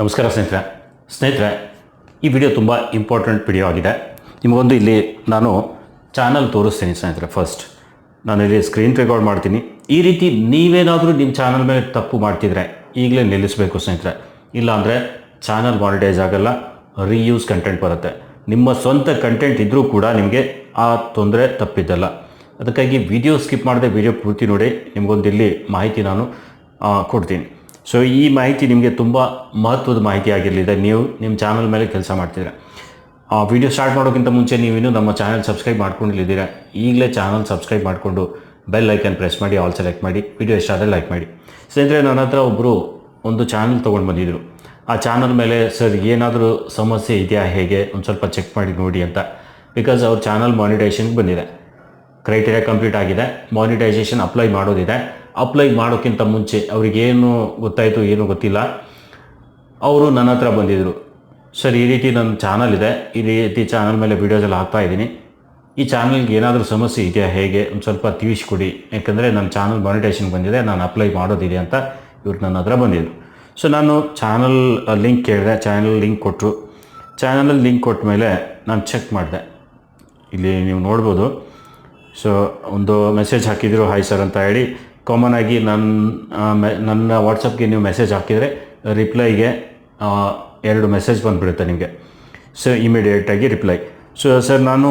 ನಮಸ್ಕಾರ ಸ್ನೇಹಿತರೆ. ಸ್ನೇಹಿತರೆ, ಈ ವಿಡಿಯೋ ತುಂಬ ಇಂಪಾರ್ಟೆಂಟ್ ವಿಡಿಯೋ ಆಗಿದೆ. ನಿಮಗೊಂದು ಇಲ್ಲಿ ನಾನು ಚಾನಲ್ ತೋರಿಸ್ತೀನಿ ಸ್ನೇಹಿತರೆ ಫಸ್ಟ್ ನಾನು ಇಲ್ಲಿ ಸ್ಕ್ರೀನ್ ರೆಕಾರ್ಡ್ ಮಾಡ್ತೀನಿ. ಈ ರೀತಿ ನೀವೇನಾದರೂ ನಿಮ್ಮ ಚಾನಲ್ ಮೇಲೆ ತಪ್ಪು ಮಾಡ್ತಿದ್ರೆ ಈಗಲೇ ನಿಲ್ಲಿಸಬೇಕು ಸ್ನೇಹಿತರೆ. ಇಲ್ಲಾಂದರೆ ಚಾನಲ್ ಮಾನಿಟೈಸ್ ಆಗಲ್ಲ ರೀಯೂಸ್ ಕಂಟೆಂಟ್ ಬರುತ್ತೆ. ನಿಮ್ಮ ಸ್ವಂತ ಕಂಟೆಂಟ್ ಇದ್ದರೂ ಕೂಡ ನಿಮಗೆ ಆ ತೊಂದರೆ ತಪ್ಪಿದ್ದಲ್ಲ. ಅದಕ್ಕಾಗಿ ವಿಡಿಯೋ ಸ್ಕಿಪ್ ಮಾಡದೆ ವಿಡಿಯೋ ಪೂರ್ತಿ ನೋಡಿ. ನಿಮಗೊಂದು ಇಲ್ಲಿ ಮಾಹಿತಿ ನಾನು ಕೊಡ್ತೀನಿ. ಸೊ ಈ ಮಾಹಿತಿ ನಿಮಗೆ ತುಂಬ ಮಹತ್ವದ ಮಾಹಿತಿ ಆಗಿರಲಿದೆ. ನೀವು ನಿಮ್ಮ ಚಾನಲ್ ಮೇಲೆ ಕೆಲಸ ಮಾಡ್ತಿದ್ರೆ ಆ ವಿಡಿಯೋ ಸ್ಟಾರ್ಟ್ ಮಾಡೋಕ್ಕಿಂತ ಮುಂಚೆ ನೀವಿನ್ನೂ ನಮ್ಮ ಚಾನಲ್ ಸಬ್ಸ್ಕ್ರೈಬ್ ಮಾಡ್ಕೊಂಡಿದ್ದೀರಾ ಈಗಲೇ ಚಾನಲ್ ಸಬ್ಸ್ಕ್ರೈಬ್ ಮಾಡಿಕೊಂಡು ಬೆಲ್ ಐಕನ್ ಪ್ರೆಸ್ ಮಾಡಿ ಆಲ್ ಸೆಲೆಕ್ಟ್ ಮಾಡಿ ವಿಡಿಯೋ ಇಷ್ಟ ಲೈಕ್ ಮಾಡಿ. ಸ್ನೇಹಿತರೆ, ನನ್ನ ಹತ್ರ ಒಬ್ಬರು ಒಂದು ಚಾನಲ್ ತೊಗೊಂಡು ಬಂದಿದ್ದರು ಆ ಚಾನಲ್ ಮೇಲೆ, ಸರ್, ಏನಾದರೂ ಸಮಸ್ಯೆ ಇದೆಯಾ? ಹೇಗೆ? ಒಂದು ಸ್ವಲ್ಪ ಚೆಕ್ ಮಾಡಿ ನೋಡಿ ಅಂತ. ಬಿಕಾಸ್ ಅವ್ರ ಚಾನಲ್ ಮಾನಿಟೈಸೇಷನ್ಗೆ ಬಂದಿದೆ. ಕ್ರೈಟೀರಿಯಾ ಕಂಪ್ಲೀಟ್ ಆಗಿದೆ. ಮಾನಿಟೈಸೇಷನ್ ಅಪ್ಲೈ ಮಾಡೋದಿದೆ. ಅಪ್ಲೈ ಮಾಡೋಕ್ಕಿಂತ ಮುಂಚೆ ಅವ್ರಿಗೇನು ಗೊತ್ತಾಯಿತು ಏನು ಗೊತ್ತಿಲ್ಲ, ಅವರು ನನ್ನ ಹತ್ರ ಬಂದಿದ್ದರು ಸರ್, ಈ ರೀತಿ ನನ್ನ ಚಾನಲ್ ಇದೆ. ಈ ರೀತಿ ಚಾನಲ್ ಮೇಲೆ ವೀಡಿಯೋಸ್ ಎಲ್ಲ ಹಾಕ್ತಾ ಇದ್ದೀನಿ. ಈ ಚಾನಲ್ಗೆ ಏನಾದರೂ ಸಮಸ್ಯೆ ಇದೆಯಾ, ಹೇಗೆ? ಒಂದು ಸ್ವಲ್ಪ ತಿಳಿಸ್ಕೊಡಿ. ಯಾಕಂದರೆ ನನ್ನ ಚಾನಲ್ ಮಾನಿಟೇಷನ್ ಬಂದಿದೆ. ನಾನು ಅಪ್ಲೈ ಮಾಡೋದಿದೆ ಅಂತ ಇವ್ರು ನನ್ನ ಹತ್ರ ಬಂದಿದ್ದರು ಸೊ ನಾನು ಚಾನಲ್ ಲಿಂಕ್ ಕೇಳಿದೆ. ಚಾನಲ್ ಲಿಂಕ್ ಕೊಟ್ಟರು ಚಾನಲಲ್ಲಿ ಲಿಂಕ್ ಕೊಟ್ಟ ಮೇಲೆ ನಾನು ಚೆಕ್ ಮಾಡಿದೆ. ಇಲ್ಲಿ ನೀವು ನೋಡ್ಬೋದು. ಸೊ ಒಂದು ಮೆಸೇಜ್ ಹಾಕಿದ್ರು ಹಾಯ್ ಸರ್ ಅಂತ ಹೇಳಿ ಕಾಮನ್ ಆಗಿ ನನ್ನ ನನ್ನ ವಾಟ್ಸಪ್ಗೆ ನೀವು ಮೆಸೇಜ್ ಹಾಕಿದರೆ ರಿಪ್ಲೈಗೆ ಎರಡು ಮೆಸೇಜ್ ಬಂದುಬಿಡುತ್ತೆ ನಿಮಗೆ. ಸೊ ಇಮಿಡಿಯೇಟಾಗಿ ರಿಪ್ಲೈ ಸೊ ಸರ್ ನಾನು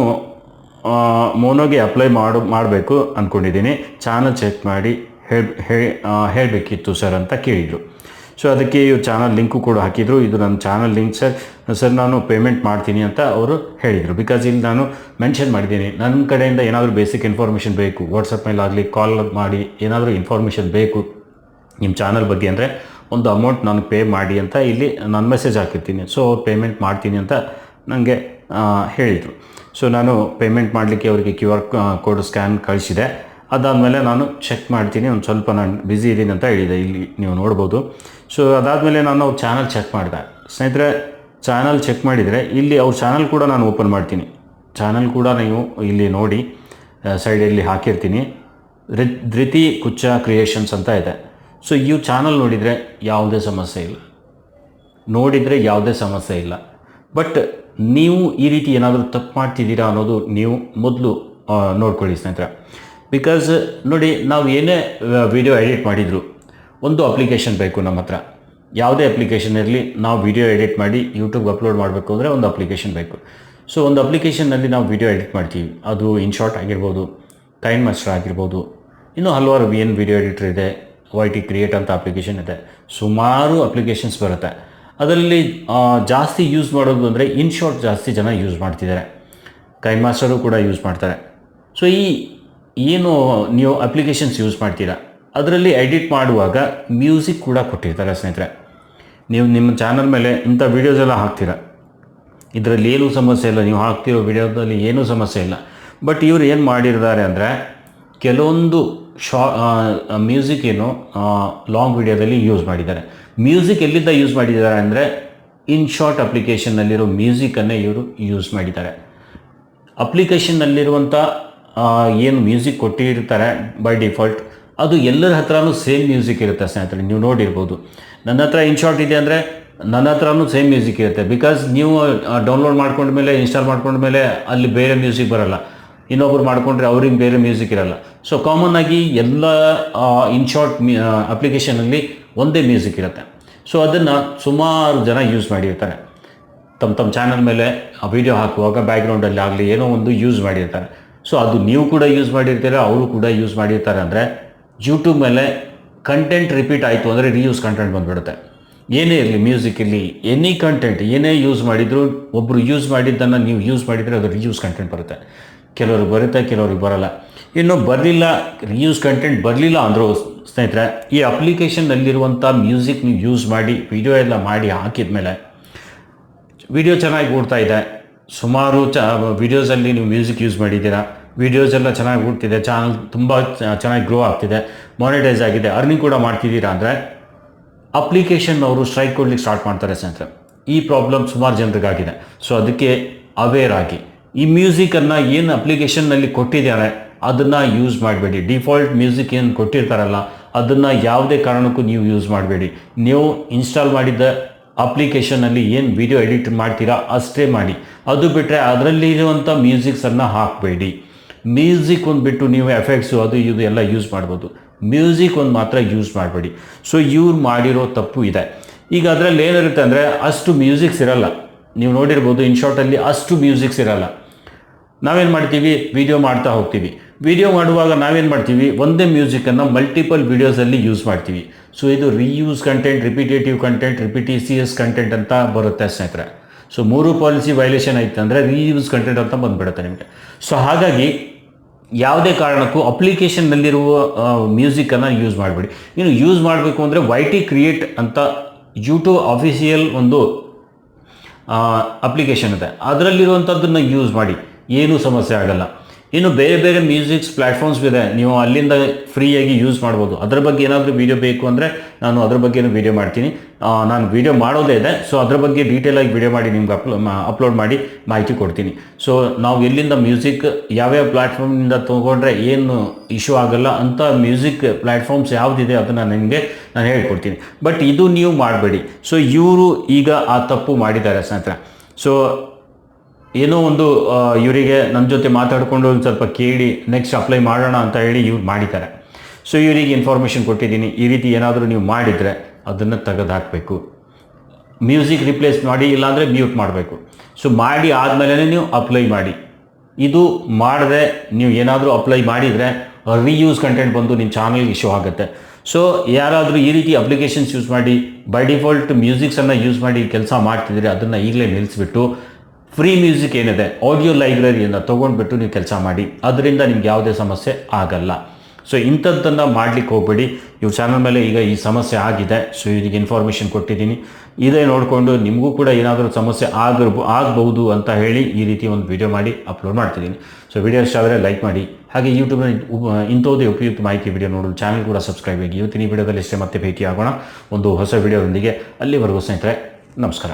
ಮೋನೋಗೆ ಅಪ್ಲೈ ಮಾಡು, ಮಾಡಬೇಕು ಅಂದ್ಕೊಂಡಿದ್ದೀನಿ ಚಾನಲ್ ಚೆಕ್ ಮಾಡಿ ಹೇಳಿ ಹೇಳಬೇಕಿತ್ತು ಸರ್ ಅಂತ ಕೇಳಿದರು. ಸೊ ಅದಕ್ಕೆ ಇವ್ರು ಚಾನಲ್ ಲಿಂಕು ಕೂಡ ಹಾಕಿದರು. ಇದು ನನ್ನ ಚಾನಲ್ ಲಿಂಕ್ ಸರ್. ಸರ್, ನಾನು ಪೇಮೆಂಟ್ ಮಾಡ್ತೀನಿ ಅಂತ ಅವರು ಹೇಳಿದರು. ಬಿಕಾಸ್ ಇಲ್ಲಿ ನಾನು ಮೆನ್ಷನ್ ಮಾಡಿದ್ದೀನಿ. ನನ್ನ ಕಡೆಯಿಂದ ಏನಾದರೂ ಬೇಸಿಕ್ ಇನ್ಫಾರ್ಮೇಷನ್ ಬೇಕು ವಾಟ್ಸಪ್ ಆಗಲಿ ಕಾಲ್ ಮಾಡಿ ಏನಾದರೂ ಇನ್ಫಾರ್ಮೇಷನ್ ಬೇಕು ನಿಮ್ಮ ಚಾನಲ್ ಬಗ್ಗೆ ಅಂದರೆ ಒಂದು ಅಮೌಂಟ್ ನಾನು ಪೇ ಮಾಡಿ ಅಂತ ಇಲ್ಲಿ ನಾನು ಮೆಸೇಜ್ ಹಾಕಿರ್ತೀನಿ. ಸೊ ಅವ್ರು ಪೇಮೆಂಟ್ ಮಾಡ್ತೀನಿ ಅಂತ ನನಗೆ ಹೇಳಿದರು. ಸೊ ನಾನು ಪೇಮೆಂಟ್ ಮಾಡಲಿಕ್ಕೆ ಅವರಿಗೆ ಕ್ಯೂ ಆರ್ ಕೋಡ್ ಸ್ಕ್ಯಾನ್ ಕಳಿಸಿದೆ. ಅದಾದಮೇಲೆ ನಾನು ಚೆಕ್ ಮಾಡ್ತೀನಿ. ಒಂದು ಸ್ವಲ್ಪ ನಾನು ಬ್ಯುಸಿ ಇದ್ದೀನಿ ಅಂತ ಹೇಳಿದೆ. ಇಲ್ಲಿ ನೀವು ನೋಡ್ಬೋದು. ಸೊ ಅದಾದಮೇಲೆ ನಾನು ಅವ್ರ ಚಾನಲ್ ಚೆಕ್ ಮಾಡಿದೆ. ಸ್ನೇಹಿತರೆ ಚಾನಲ್ ಚೆಕ್ ಮಾಡಿದರೆ ಇಲ್ಲಿ ಅವ್ರ ಚಾನಲ್ ಕೂಡ ನಾನು ಓಪನ್ ಮಾಡ್ತೀನಿ. ಚಾನಲ್ ಕೂಡ ನೀವು ಇಲ್ಲಿ ನೋಡಿ ಸೈಡಲ್ಲಿ ಹಾಕಿರ್ತೀನಿ. ಧೃತಿ ಕುಚ್ಚ ಕ್ರಿಯೇಷನ್ಸ್ ಅಂತ ಇದೆ. ಸೊ ಈ ಚಾನಲ್ ನೋಡಿದರೆ ಯಾವುದೇ ಸಮಸ್ಯೆ ಇಲ್ಲ. ನೋಡಿದರೆ ಯಾವುದೇ ಸಮಸ್ಯೆ ಇಲ್ಲ. ಬಟ್ ನೀವು ಈ ರೀತಿ ಏನಾದರೂ ತಪ್ಪು ಮಾಡ್ತಿದ್ದೀರಾ ಅನ್ನೋದು ನೀವು ಮೊದಲು ನೋಡ್ಕೊಳ್ಳಿ ಸ್ನೇಹಿತರೆ. ಬಿಕಾಸ್ ನೋಡಿ, ನಾವು ಏನೇ ವಿಡಿಯೋ ಎಡಿಟ್ ಮಾಡಿದ್ರು ಒಂದು ಅಪ್ಲಿಕೇಶನ್ ಬೇಕು ನಮ್ಮ ಹತ್ರ. ಯಾವುದೇ ಅಪ್ಲಿಕೇಶನ್ ಇರಲಿ, ನಾವು ವಿಡಿಯೋ ಎಡಿಟ್ ಮಾಡಿ ಯೂಟ್ಯೂಬ್ಗೆ ಅಪ್ಲೋಡ್ ಮಾಡಬೇಕು ಅಂದರೆ ಒಂದು ಅಪ್ಲಿಕೇಶನ್ ಬೇಕು. ಸೊ, ಒಂದು ಅಪ್ಲಿಕೇಶನ್ನಲ್ಲಿ ನಾವು ವಿಡಿಯೋ ಎಡಿಟ್ ಮಾಡ್ತೀವಿ. ಅದು ಇನ್ಶಾರ್ಟ್ ಆಗಿರ್ಬೋದು ಕೈನ್ ಮಾಸ್ಟರ್ ಆಗಿರ್ಬೋದು, ಇನ್ನೂ ಹಲವಾರು ಎನ್ ವಿಡಿಯೋ ಎಡಿಟರ್ ಇದೆ ವೈ ಟಿ ಕ್ರಿಯೇಟ್ ಅಂತ ಅಪ್ಲಿಕೇಶನ್ ಇದೆ. ಸುಮಾರು ಅಪ್ಲಿಕೇಶನ್ಸ್ ಬರುತ್ತೆ. ಅದರಲ್ಲಿ ಜಾಸ್ತಿ ಯೂಸ್ ಮಾಡೋದು ಅಂದರೆ ಇನ್ಶಾರ್ಟ್ ಜಾಸ್ತಿ ಜನ ಯೂಸ್ ಮಾಡ್ತಿದ್ದಾರೆ. ಕೈನ್ ಮಾಸ್ಟರು ಕೂಡ ಯೂಸ್ ಮಾಡ್ತಾರೆ. ಸೊ, ಈ, ಏನು ನೀವು ಅಪ್ಲಿಕೇಶನ್ಸ್ ಯೂಸ್ ಮಾಡ್ತೀರಾ? ಅದರಲ್ಲಿ ಎಡಿಟ್ ಮಾಡುವಾಗ ಮ್ಯೂಸಿಕ್ ಕೂಡ ಕೊಟ್ಟಿರ್ತಾರೆ ಸ್ನೇಹಿತರೆ. ನೀವು ನಿಮ್ಮ ಚಾನಲ್ ಮೇಲೆ ಇಂಥ ವೀಡಿಯೋಸ್ ಎಲ್ಲ ಹಾಕ್ತೀರ? ಇದರಲ್ಲಿ ಏನೂ ಸಮಸ್ಯೆ ಇಲ್ಲ. ನೀವು ಹಾಕ್ತಿರೋ ವಿಡಿಯೋದಲ್ಲಿ ಏನೂ ಸಮಸ್ಯೆ ಇಲ್ಲ. ಬಟ್ ಇವರು ಏನು ಮಾಡಿರ್ತಾರೆ ಅಂದರೆ ಕೆಲವೊಂದು ಶಾ ಮ್ಯೂಸಿಕ್ ಏನು ಲಾಂಗ್ ವಿಡಿಯೋದಲ್ಲಿ ಯೂಸ್ ಮಾಡಿದ್ದಾರೆ. ಮ್ಯೂಸಿಕ್ ಎಲ್ಲಿಂದ ಯೂಸ್ ಮಾಡಿದ್ದಾರೆ ಅಂದರೆ ಇನ್ ಶಾರ್ಟ್ ಅಪ್ಲಿಕೇಶನ್ನಲ್ಲಿರೋ ಮ್ಯೂಸಿಕನ್ನೇ ಇವರು ಯೂಸ್ ಮಾಡಿದ್ದಾರೆ. ಅಪ್ಲಿಕೇಶನ್ನಲ್ಲಿರುವಂಥ ಏನು ಮ್ಯೂಸಿಕ್ ಕೊಟ್ಟಿರ್ತಾರೆ ಬೈ ಡಿಫಾಲ್ಟ್ ಅದು ಎಲ್ಲರ ಹತ್ರನೂ ಸೇಮ್ ಮ್ಯೂಸಿಕ್ ಇರುತ್ತೆ ಸ್ನೇಹಿತರೆ, ನೀವು ನೋಡಿರ್ಬೋದು. ನನ್ನ ಹತ್ರ ಇನ್ ಶಾರ್ಟ್ ಇದೆ ಅಂದರೆ ನನ್ನ ಹತ್ರನೂ ಸೇಮ್ ಮ್ಯೂಸಿಕ್ ಇರುತ್ತೆ. ಬಿಕಾಸ್ ನೀವು ಡೌನ್ಲೋಡ್ ಮಾಡ್ಕೊಂಡ್ಮೇಲೆ ಇನ್ಸ್ಟಾಲ್ ಮಾಡ್ಕೊಂಡ್ಮೇಲೆ ಅಲ್ಲಿ ಬೇರೆ ಮ್ಯೂಸಿಕ್ ಬರಲ್ಲ. ಇನ್ನೊಬ್ರು ಮಾಡ್ಕೊಂಡ್ರೆ ಅವ್ರಿಗೆ ಬೇರೆ ಮ್ಯೂಸಿಕ್ ಇರಲ್ಲ. ಸೊ ಕಾಮನ್ ಆಗಿ ಎಲ್ಲ ಇನ್ ಶಾರ್ಟ್ ಅಪ್ಲಿಕೇಶನಲ್ಲಿ ಒಂದೇ ಮ್ಯೂಸಿಕ್ ಇರುತ್ತೆ. ಸೊ ಅದನ್ನು ಸುಮಾರು ಜನ ಯೂಸ್ ಮಾಡಿರ್ತಾರೆ. ತಮ್ಮ ತಮ್ಮ ಚಾನಲ್ ಮೇಲೆ ವಿಡಿಯೋ ಹಾಕುವಾಗ ಬ್ಯಾಕ್ಗ್ರೌಂಡಲ್ಲಿ ಆಗಲಿ ಏನೋ ಒಂದು ಯೂಸ್ ಮಾಡಿರ್ತಾರೆ. ಸೊ ಅದು ನೀವು ಕೂಡ ಯೂಸ್ ಮಾಡಿರ್ತೀರ, ಅವರು ಕೂಡ ಯೂಸ್ ಮಾಡಿರ್ತಾರೆ ಅಂದರೆ ಯೂಟ್ಯೂಬ್ ಮೇಲೆ ಕಂಟೆಂಟ್ ರಿಪೀಟ್ ಆಯಿತು ಅಂದರೆ ರೀಯೂಸ್ ಕಂಟೆಂಟ್ ಬಂದುಬಿಡುತ್ತೆ. ಏನೇ ಇರಲಿ ಮ್ಯೂಸಿಕ್ ಇರಲಿ ಎನಿ ಕಂಟೆಂಟ್ ಏನೇ ಯೂಸ್ ಮಾಡಿದರೂ ಒಬ್ಬರು ಯೂಸ್ ಮಾಡಿದ್ದನ್ನು ನೀವು ಯೂಸ್ ಮಾಡಿದರೆ ಅದು ರಿಯೂಸ್ ಕಂಟೆಂಟ್ ಬರುತ್ತೆ. ಕೆಲವ್ರಿಗೆ ಬರುತ್ತೆ, ಕೆಲವ್ರಿಗೆ ಬರಲ್ಲ. ಇನ್ನು ಬರಲಿಲ್ಲ ರಿಯೂಸ್ ಕಂಟೆಂಟ್ ಬರಲಿಲ್ಲ ಅಂದರೂ ಸ್ನೇಹಿತರೆ, ಈ ಅಪ್ಲಿಕೇಶನ್ನಲ್ಲಿರುವಂಥ ಮ್ಯೂಸಿಕ್ ನೀವು ಯೂಸ್ ಮಾಡಿ ವಿಡಿಯೋ ಎಲ್ಲ ಮಾಡಿ ಹಾಕಿದ ಮೇಲೆ ವಿಡಿಯೋ ಚೆನ್ನಾಗಿ ಓಡ್ತಾ ಇದೆ. ಸುಮಾರು ಚ ವೀಡಿಯೋಸಲ್ಲಿ ನೀವು ಮ್ಯೂಸಿಕ್ ಯೂಸ್ ಮಾಡಿದ್ದೀರಾ? ವಿಡಿಯೋಸ್ ಎಲ್ಲ ಚೆನ್ನಾಗಿ ಓಡ್ತಿದೆ ಚಾನಲ್ ತುಂಬ ಚೆನ್ನಾಗಿ ಗ್ರೋ ಆಗ್ತಿದೆ ಮಾನಿಟೈಸ್ ಆಗಿದೆ ಅರ್ನಿಂಗ್ ಕೂಡ ಮಾಡ್ತಿದ್ದೀರಾ ಅಂದರೆ ಅಪ್ಲಿಕೇಶನ್ ಅವರು ಸ್ಟ್ರೈಕ್ ಕೊಡ್ಲಿಕ್ಕೆ ಸ್ಟಾರ್ಟ್ ಮಾಡ್ತಾರೆ ಸ್ನೇಹಿತರೆ. ಈ ಪ್ರಾಬ್ಲಮ್ ಸುಮಾರು ಜನರಿಗಾಗಿದೆ. ಸೊ ಅದಕ್ಕೆ ಅವೇರ್ ಆಗಿ. ಈ ಮ್ಯೂಸಿಕನ್ನು ಏನು ಅಪ್ಲಿಕೇಶನ್ನಲ್ಲಿ ಕೊಟ್ಟಿದ್ದಾರೆ, ಅದನ್ನು ಯೂಸ್ ಮಾಡಬೇಡಿ. ಡಿಫಾಲ್ಟ್ ಮ್ಯೂಸಿಕ್ ಏನು ಕೊಟ್ಟಿರ್ತಾರಲ್ಲ, ಅದನ್ನು ಯಾವುದೇ ಕಾರಣಕ್ಕೂ ನೀವು ಯೂಸ್ ಮಾಡಬೇಡಿ. ನೀವು ಇನ್ಸ್ಟಾಲ್ ಮಾಡಿದ್ದ ಅಪ್ಲಿಕೇಶನಲ್ಲಿ ಏನು ವಿಡಿಯೋ ಎಡಿಟ್ ಮಾಡ್ತೀರಾ ಅಷ್ಟೇ ಮಾಡಿ. ಅದು ಬಿಟ್ಟರೆ ಅದರಲ್ಲಿರುವಂಥ ಮ್ಯೂಸಿಕ್ಸನ್ನು ಹಾಕಬೇಡಿ. ಮ್ಯೂಸಿಕ್ ಒಂದು ಬಿಟ್ಟು ನೀವು ಎಫೆಕ್ಟ್ಸು ಅದು ಇದು ಎಲ್ಲ ಯೂಸ್ ಮಾಡ್ಬೋದು. ಮ್ಯೂಸಿಕ್ ಒಂದು ಮಾತ್ರ ಯೂಸ್ ಮಾಡಬೇಡಿ. ಸೊ ಇವ್ರು ಮಾಡಿರೋ ತಪ್ಪು ಇದೆ. ಈಗ ಅದರಲ್ಲಿ ಏನಿರುತ್ತೆ ಅಂದರೆ ಅಷ್ಟು ಮ್ಯೂಸಿಕ್ಸ್ ಇರಲ್ಲ. ನೀವು ನೋಡಿರ್ಬೋದು ಇನ್ ಶಾರ್ಟಲ್ಲಿ ಅಷ್ಟು ಮ್ಯೂಸಿಕ್ಸ್ ಇರಲ್ಲ. ನಾವೇನು ಮಾಡ್ತೀವಿ? ವಿಡಿಯೋ ಮಾಡ್ತಾ ಹೋಗ್ತೀವಿ. ವಿಡಿಯೋ ಮಾಡುವಾಗ ನಾವೇನು ಮಾಡ್ತೀವಿ? ಒಂದೇ ಮ್ಯೂಸಿಕನ್ನು ಮಲ್ಟಿಪಲ್ ವೀಡಿಯೋಸಲ್ಲಿ ಯೂಸ್ ಮಾಡ್ತೀವಿ. ಸೊ ಇದು reuse content repetitive content repetitious content ಅಂತ ಬರುತ್ತೆ ಸ್ನೇಹಿತರೆ. ಸೊ ಮೂರು ಪಾಲಿಸಿ ವೈಲೇಷನ್ ಆಯಿತು ಅಂದರೆ ರೀಯೂಸ್ ಕಂಟೆಂಟ್ ಅಂತ ಬಂದ್ಬಿಡುತ್ತೆ ನಿಮಗೆ. ಸೊ ಹಾಗಾಗಿ ಯಾವುದೇ ಕಾರಣಕ್ಕೂ ಅಪ್ಲಿಕೇಶನ್ನಲ್ಲಿರುವ ಮ್ಯೂಸಿಕನ್ನು ಯೂಸ್ ಮಾಡಬೇಡಿ. ಇನ್ನು ಯೂಸ್ ಮಾಡಬೇಕು ಅಂದರೆ ವೈ ಟಿ ಕ್ರಿಯೇಟ್ ಅಂತ ಯೂಟ್ಯೂಬ್ ಅಫಿಷಿಯಲ್ ಒಂದು ಅಪ್ಲಿಕೇಶನ್ ಇದೆ. ಅದರಲ್ಲಿರುವಂಥದ್ದನ್ನು ಯೂಸ್ ಮಾಡಿ. ಏನೂ ಸಮಸ್ಯೆ ಆಗಲ್ಲ. ಇನ್ನು ಬೇರೆ ಬೇರೆ ಮ್ಯೂಸಿಕ್ಸ್ ಪ್ಲ್ಯಾಟ್ಫಾರ್ಮ್ಸ್ ಇದೆ. ನೀವು ಅಲ್ಲಿಂದ ಫ್ರೀಯಾಗಿ ಯೂಸ್ ಮಾಡ್ಬೋದು. ಅದ್ರ ಬಗ್ಗೆ ಏನಾದರೂ ವೀಡಿಯೋ ಬೇಕು ಅಂದರೆ ನಾನು ಅದ್ರ ಬಗ್ಗೆನೂ ವೀಡಿಯೋ ಮಾಡ್ತೀನಿ. ನಾನು ವೀಡಿಯೋ ಮಾಡೋದೇ ಇದೆ. ಸೊ ಅದ್ರ ಬಗ್ಗೆ ಡೀಟೇಲಾಗಿ ವೀಡಿಯೋ ಮಾಡಿ ನಿಮ್ಗೆ ಅಪ್ಲೋ ಅಪ್ಲೋಡ್ ಮಾಡಿ ಮಾಹಿತಿ ಕೊಡ್ತೀನಿ. ಸೊ ನಾವು ಎಲ್ಲಿಂದ ಮ್ಯೂಸಿಕ್ ಯಾವ್ಯಾವ ಪ್ಲ್ಯಾಟ್ಫಾರ್ಮಿಂದ ತೊಗೊಂಡ್ರೆ ಏನು ಇಶ್ಯೂ ಆಗಲ್ಲ ಅಂತ ಮ್ಯೂಸಿಕ್ ಪ್ಲ್ಯಾಟ್ಫಾರ್ಮ್ಸ್ ಯಾವುದಿದೆ ಅದನ್ನು ನಿಮಗೆ ನಾನು ಹೇಳ್ಕೊಡ್ತೀನಿ. ಬಟ್ ಇದು ನೀವು ಮಾಡಬೇಡಿ. ಸೊ ಇವರು ಈಗ ಆ ತಪ್ಪು ಮಾಡಿದ್ದಾರೆ ಸ್ನೇಹಿತರೆ. ಸೊ ಏನೋ ಒಂದು ಇವರಿಗೆ ನನ್ನ ಜೊತೆ ಮಾತಾಡಿಕೊಂಡು ಒಂದು ಸ್ವಲ್ಪ ಕೇಳಿ ನೆಕ್ಸ್ಟ್ ಅಪ್ಲೈ ಮಾಡೋಣ ಅಂತ ಹೇಳಿ ಇವ್ರು ಮಾಡಿದ್ದಾರೆ. ಸೊ ಇವರಿಗೆ ಇನ್ಫಾರ್ಮೇಷನ್ ಕೊಟ್ಟಿದ್ದೀನಿ. ಈ ರೀತಿ ಏನಾದರೂ ನೀವು ಮಾಡಿದರೆ ಅದನ್ನು ತೆಗೆದು ಹಾಕಬೇಕು ಮ್ಯೂಸಿಕ್ ರಿಪ್ಲೇಸ್ ಮಾಡಿ, ಇಲ್ಲಾಂದರೆ ಮ್ಯೂಟ್ ಮಾಡಬೇಕು. ಸೊ ಮಾಡಿ ಆದಮೇಲೆ ನೀವು ಅಪ್ಲೈ ಮಾಡಿ. ಇದು ಮಾಡಿದ್ರೆ ನೀವು ಏನಾದರೂ ಅಪ್ಲೈ ಮಾಡಿದರೆ ರೀಯೂಸ್ ಕಂಟೆಂಟ್ ಬಂದು ನಿಮ್ಮ ಚಾನಲ್ಗೆ ಇಶ್ಯೂ ಆಗುತ್ತೆ. ಸೊ ಯಾರಾದರೂ ಈ ರೀತಿ ಅಪ್ಲಿಕೇಶನ್ಸ್ ಯೂಸ್ ಮಾಡಿ ಬೈ ಡಿಫಾಲ್ಟ್ ಮ್ಯೂಸಿಕ್ಸನ್ನು ಯೂಸ್ ಮಾಡಿ ಕೆಲಸ ಮಾಡ್ತಿದ್ರೆ ಅದನ್ನು ಈಗಲೇ ನಿಲ್ಲಿಸ್ಬಿಟ್ಟು ಫ್ರೀ ಮ್ಯೂಸಿಕ್ ಏನಿದೆ ಆಡಿಯೋ ಲೈಬ್ರರಿಯನ್ನು ತೊಗೊಂಡ್ಬಿಟ್ಟು ನೀವು ಕೆಲಸ ಮಾಡಿ, ಅದರಿಂದ ನಿಮ್ಗೆ ಯಾವುದೇ ಸಮಸ್ಯೆ ಆಗಲ್ಲ. ಸೊ ಇಂಥದ್ದನ್ನು ಮಾಡ್ಲಿಕ್ಕೆ ಹೋಗ್ಬೇಡಿ. ಇವ್ರ ಚಾನಲ್ ಮೇಲೆ ಈಗ ಈ ಸಮಸ್ಯೆ ಆಗಿದೆ ಸೊ ಇದಕ್ಕೆ ಇನ್ಫಾರ್ಮೇಷನ್ ಕೊಟ್ಟಿದ್ದೀನಿ. ಇದೇ ನೋಡಿಕೊಂಡು ನಿಮಗೂ ಕೂಡ ಏನಾದರೂ ಸಮಸ್ಯೆ ಆಗಿರ್ಬೋ ಆಗಬಹುದು ಅಂತ ಹೇಳಿ ಈ ರೀತಿ ಒಂದು ವಿಡಿಯೋ ಮಾಡಿ ಅಪ್ಲೋಡ್ ಮಾಡ್ತಿದ್ದೀನಿ. ಸೊ ವಿಡಿಯೋ ಇಷ್ಟ ಆದರೆ ಲೈಕ್ ಮಾಡಿ. ಹಾಗೆ ಯೂಟ್ಯೂಬ್ನ ಇಂಥದ್ದೇ ಉಪಯುಕ್ತ ಮಾಹಿತಿ ವಿಡಿಯೋ ನೋಡಲು ಚಾನಲ್ ಕೂಡ ಸಬ್ಸ್ಕ್ರೈಬ್ ಆಗಿ. ಇವತ್ತಿನ ಈ ವಿಡಿಯೋದಲ್ಲಿ ಇಷ್ಟೇ ಮತ್ತೆ ಭೇಟಿ ಆಗೋಣ ಒಂದು ಹೊಸ ವಿಡಿಯೋದೊಂದಿಗೆ ಅಲ್ಲಿವರೆಗೂ ಸ್ನೇಹಿತರೆ, ನಮಸ್ಕಾರ.